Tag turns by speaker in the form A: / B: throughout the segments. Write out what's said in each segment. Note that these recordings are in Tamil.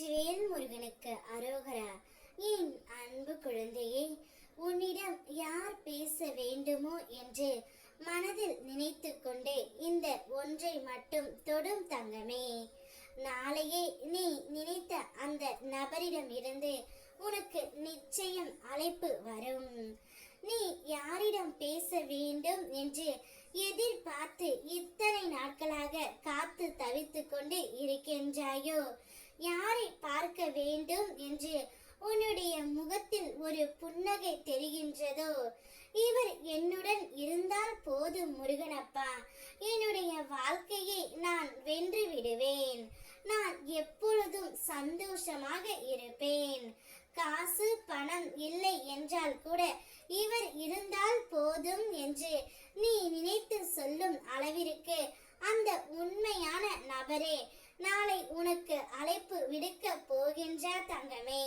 A: முருகனுக்கு அரோகரா. என் அன்பு குழந்தையே உன்னிடம் யார் பேச வேண்டுமோ என்று மனதில் நினைத்து கொண்டு இந்த ஒன்றை மட்டும் தொடும் தங்கமே. நாளையே நீ நினைத்த அந்த நபரிடம் இருந்து உனக்கு நிச்சயம் அழைப்பு வரும். நீ யாரிடம் பேச வேண்டும் என்று எதிர்பார்த்து இத்தனை நாட்களாக காத்து தவித்து கொண்டு இருக்கின்றாயோ? யாரை பார்க்க வேண்டும் என்று உன்னுடைய முகத்தில் ஒரு புன்னகை தெரிகின்றதோ? இவர் என்னுடன் இருந்தால் போதும் முருகனப்பா. என்னுடைய வாழ்க்கையை நான் வென்று விடுவேன் நான் எப்பொழுதும் சந்தோஷமாக இருப்பேன். காசு பணம் இல்லை என்றால் கூட இவர் இருந்தால் போதும் என்று நீ நினைத்து சொல்லும் அளவிற்கு அந்த உண்மையான நபரே நாளை உனக்கு அழைப்பு விடுக்க போகின்றார் தங்கமே.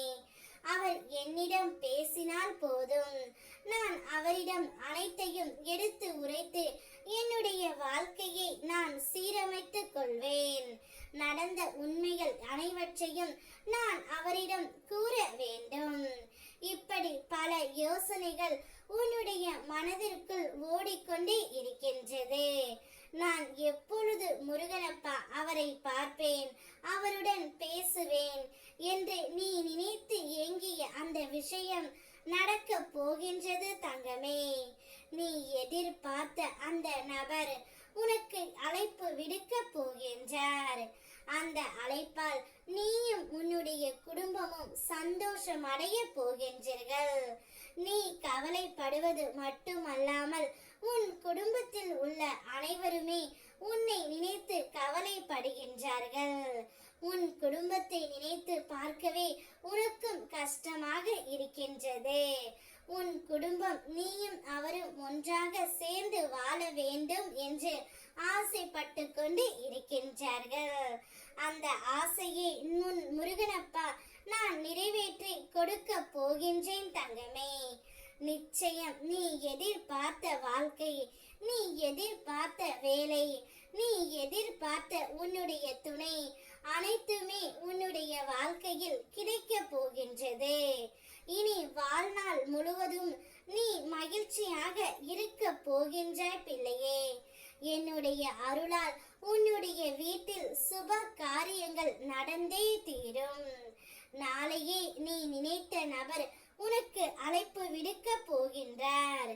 A: அவர் என்னிடம் பேசினால் போதும். நான் அவரிடம் அனைத்தையும் எடுத்து உரைத்து என்னுடைய வாழ்க்கையை நான் சீரமைத்துக் கொள்வேன். நடந்த உண்மைகள் அனைவற்றையும் நான் அவரிடம் கூற வேண்டும். இப்படி பல யோசனைகள் உன்னுடைய மனதிற்குள் ஓடிக்கொண்டே இருக்கின்றது. நான் எப்பொழுது முருகனப்பா அவரை பார்ப்பேன் அவருடன் பேசுவேன் என்று நீ நினைத்து ஏங்கிய அந்த விஷயம் நடக்க போகின்றது தங்கமே. நீ எதிர்பார்த்த அந்த நபர் உனக்கு அழைப்பு விடுக்க போகின்றார். அந்த அழைப்பால் நீயும் உன்னுடைய குடும்பமும் சந்தோஷம் அடைய போகின்றீர்கள். நீ கவலைப்படுவது மட்டுமல்லாமல் உன் குடும்பத்தில் உள்ள அனைவருமே உன்னை கவலைப்படுகின்றார்கள். உன் குடும்பத்தை நினைத்து பார்க்கவே உனக்கும் கஷ்டமாக இருக்கின்றது. உன் குடும்பம் நீயும் அவரும் ஒன்றாக சேர்ந்து வாழ வேண்டும் என்று ஆசைப்பட்டு கொண்டு இருக்கின்றார்கள். அந்த ஆசையை உன் முருகனப்பா நான் நிறைவேற்றி கொடுக்க போகின்றேன் தங்கமே. நிச்சயம் நீ எதிர்பார்த்த வாழ்க்கை நீ எதிர்பார்த்த வேலை எதிர்பார்த்த உன்னுடைய துணை அனைத்துமே உன்னுடைய வாழ்க்கையில் கிடைக்க போகின்றது. இனி வாழ்நாள் முழுவதும் நீ மகிழ்ச்சியாக இருக்க போகின்ற பிள்ளையே. என்னுடைய அருளால் உன்னுடைய வீட்டில் சுப காரியங்கள் நடந்தே தீரும். நாளையே நீ நினைத்த நபர் உனக்கு அழைப்பு விடுக்க போகின்றார்.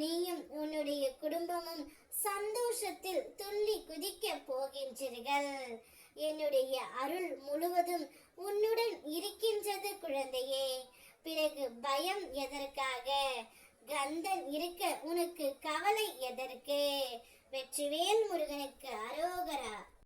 A: நீயும் உன்னுடைய குடும்பமும் சந்தோஷத்தில் துள்ளி குதிக்க போகின்றீர்கள். என்னுடைய அருள் முழுவதும் உன்னுடன் இருக்கின்றது குழந்தையே. பிறகு பயம் எதற்காக? கந்தன் இருக்க உனக்கு கவலை எதற்கு? வெற்றிவேல் முருகனுக்கு அரோகரா.